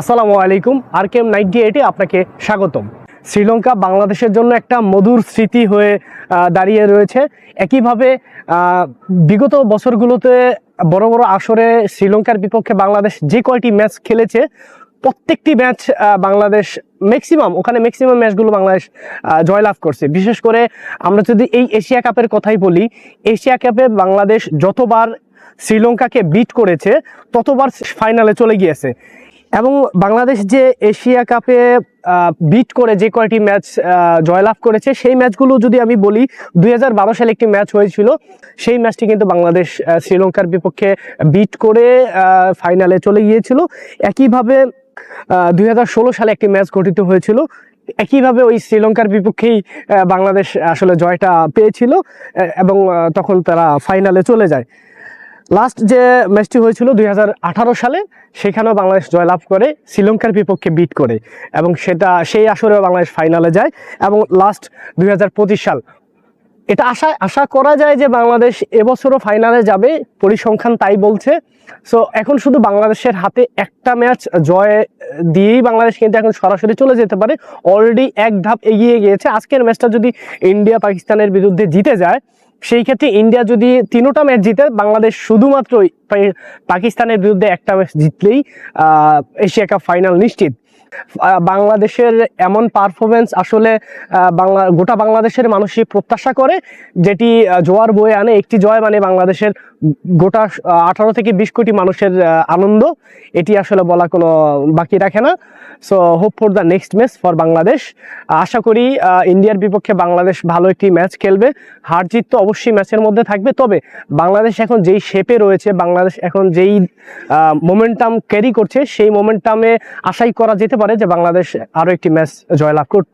আসসালামু আলাইকুম আর কেম নাইনটি এইটে আপনাকে স্বাগতম। শ্রীলঙ্কা বাংলাদেশের জন্য একটা মধুর স্মৃতি হয়ে দাঁড়িয়ে রয়েছে। একইভাবে বিগত বছরগুলোতে বড় বড় আসরে শ্রীলঙ্কার বিপক্ষে বাংলাদেশ যে কয়টি ম্যাচ খেলেছে, প্রত্যেকটি ম্যাচ বাংলাদেশ ম্যাক্সিমাম ওখানে ম্যাক্সিমাম ম্যাচগুলো বাংলাদেশ জয়লাভ করছে। বিশেষ করে আমরা যদি এই এশিয়া কাপের কথাই বলি, এশিয়া কাপে বাংলাদেশ যতবার শ্রীলঙ্কাকে বিট করেছে, ততবার ফাইনালে চলে গিয়েছে। এবং বাংলাদেশ যে এশিয়া কাপে বিট করে যে কয়টি ম্যাচ জয়লাভ করেছে, সেই ম্যাচগুলো যদি আমি বলি, দুই হাজার বারো সালে একটি ম্যাচ হয়েছিল, সেই ম্যাচটি কিন্তু বাংলাদেশ শ্রীলঙ্কার বিপক্ষে বিট করে ফাইনালে চলে গিয়েছিল। একইভাবে দুই হাজার ষোলো সালে একটি ম্যাচ গঠিত হয়েছিল, একইভাবে ওই শ্রীলঙ্কার বিপক্ষেই বাংলাদেশ আসলে জয়টা পেয়েছিল এবং তখন তারা ফাইনালে চলে যায়। লাস্ট যে ম্যাচটি হয়েছিল দু হাজার আঠারো সালে, সেখানেও বাংলাদেশ জয়লাভ করে, শ্রীলঙ্কার বিপক্ষে বিট করে এবং সেটা, সেই আসরেও বাংলাদেশ ফাইনালে যায় এবং লাস্ট দুই হাজার পঁচিশ সাল। এটা আশা আশা করা যায় যে বাংলাদেশ এবছরও ফাইনালে যাবে, পরিসংখ্যান তাই বলছে। সো এখন শুধু বাংলাদেশের হাতে একটা ম্যাচ জয় দিয়েই বাংলাদেশ কিন্তু এখন সরাসরি চলে যেতে পারে অলরেডি এক ধাপ এগিয়ে গিয়েছে। আজকের ম্যাচটা যদি ইন্ডিয়া পাকিস্তানের বিরুদ্ধে জিতে যায় সেই ক্ষেত্রে ইন্ডিয়া যদি তিনোটা ম্যাচ জিতে, বাংলাদেশ শুধুমাত্র পাকিস্তানের বিরুদ্ধে একটা ম্যাচ জিতলেই এশিয়া কাপ ফাইনাল নিশ্চিত। বাংলাদেশের এমন পারফরমেন্স আসলে বাংলা, গোটা বাংলাদেশের মানুষই প্রত্যাশা করে, যেটি জোয়ার বয়ে আনে একটি জয় মানে বাংলাদেশের গোটা আঠারো থেকে বিশ কোটি মানুষের আনন্দ। এটি আসলে বলা কোনো বাকি রাখে না। So hope for the next match for Bangladesh. আশা করি ইন্ডিয়ার বিপক্ষে বাংলাদেশ ভালো একটি ম্যাচ খেলবে। হার জিত তো অবশ্যই ম্যাচের মধ্যে থাকবে। তবে বাংলাদেশ এখন যেই শেপে রয়েছে, বাংলাদেশ এখন যেই মোমেন্টাম ক্যারি করছে, সেই মোমেন্টামে আশাই করা যেতে পারে যে বাংলাদেশ আরও একটি ম্যাচ জয়লাভ কর-